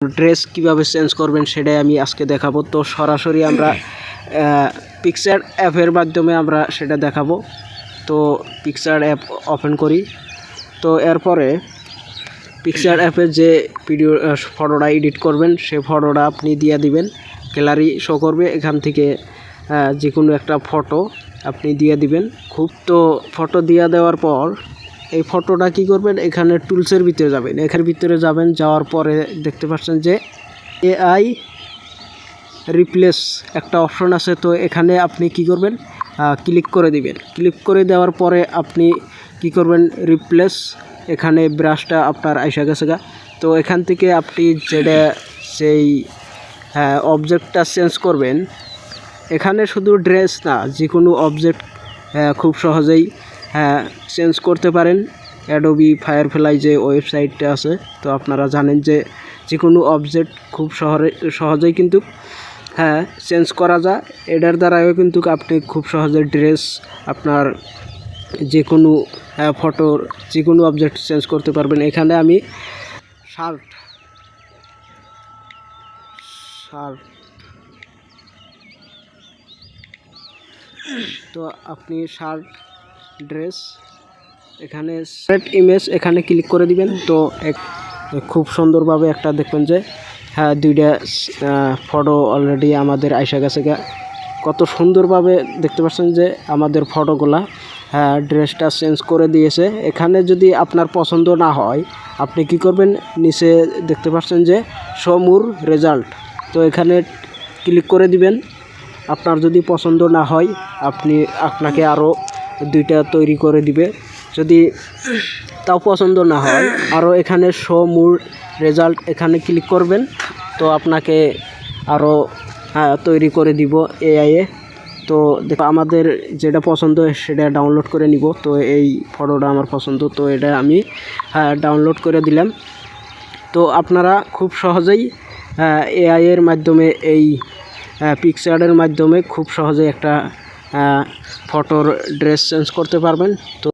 Dress কীভাবে change করবেন সেটাই আমি আজকে দেখাবো। তো সরাসরি আমরা পিকচার অ্যাপের মাধ্যমে আমরা সেটা দেখাবো। তো পিকচার অ্যাপ ওপেন করি। তো এরপরে পিকচার অ্যাপে যে ভিডিও ফটোটা এডিট করবেন সে ফটোটা আপনি দিয়ে দিবেন। গ্যালারি শো করবে এখান থেকে যে কোনো একটা ফটো আপনি দিয়ে দিবেন। খুব তো ফটো দিয়ে দেওয়ার পর এই ফটোটা কি করবেন? এখানে টুলসের ভিতরে যাবেন। এখানে ভিতরে যাবেন, যাওয়ার পরে দেখতে পাচ্ছেন যে এআই রিপ্লেস একটা অপশন আছে। তো এখানে আপনি কি করবেন? ক্লিক করে দিবেন। ক্লিক করে দেওয়ার পরে আপনি কি করবেন? রিপ্লেস এখানে ব্রাশটা আপনার আইসা গেছে গা। তো এখান থেকে আপনি যেটা সেই অবজেক্টটা চেঞ্জ করবেন, এখানে শুধু ড্রেস না যে কোনো অবজেক্ট খুব সহজেই চেঞ্জ করতে পারেন। অ্যাডোবি ফায়ারফ্লাই যে ওয়েবসাইটটা আছে, তো আপনারা জানেন যে যে কোনো অবজেক্ট খুব শহরে সহজেই কিন্তু হ্যাঁ চেঞ্জ করা যায়। এটার দ্বারাও কিন্তু আপনি খুব সহজে ড্রেস আপনার যে কোনো ফটোর যে কোনো অবজেক্ট চেঞ্জ করতে পারবেন। এখানে আমি শার্ট শার্ট তো আপনি শার্ট ড্রেস এখানে সেট ইমেজ এখানে ক্লিক করে দিবেন। তো এক, খুব সুন্দরভাবে একটা দেখবেন যে হ্যাঁ দুইটা ফটো অলরেডি আমাদের আইসা গেছে কত সুন্দরভাবে দেখতে পাচ্ছেন যে, আমাদের ফটোগুলা হ্যাঁ ড্রেসটা চেঞ্জ করে দিয়েছে। এখানে যদি আপনার পছন্দ না হয়, আপনি কি করবেন? নিচে দেখতে পাচ্ছেন যে সমুর রেজাল্ট তো এখানে ক্লিক করে দিবেন। আপনার যদি পছন্দ না হয়, আপনি, আপনাকে আরও দুইটা তৈরি করে দিবে। যদি তাও পছন্দ না হয় আরও এখানে শো মুর রেজাল্ট এখানে ক্লিক করবেন, তো আপনাকে আরও তৈরি করে দিব এআইয়ে তো দেখো, আমাদের যেটা পছন্দ সেটা ডাউনলোড করে নিব। তো এই ফটোটা আমার পছন্দ, তো এটা আমি ডাউনলোড করে দিলাম। তো আপনারা খুব সহজেই এআইয়ের মাধ্যমে এই পিকচারের মাধ্যমে খুব সহজেই একটা ফটোর ড্রেস চেঞ্জ করতে পারবেন। তো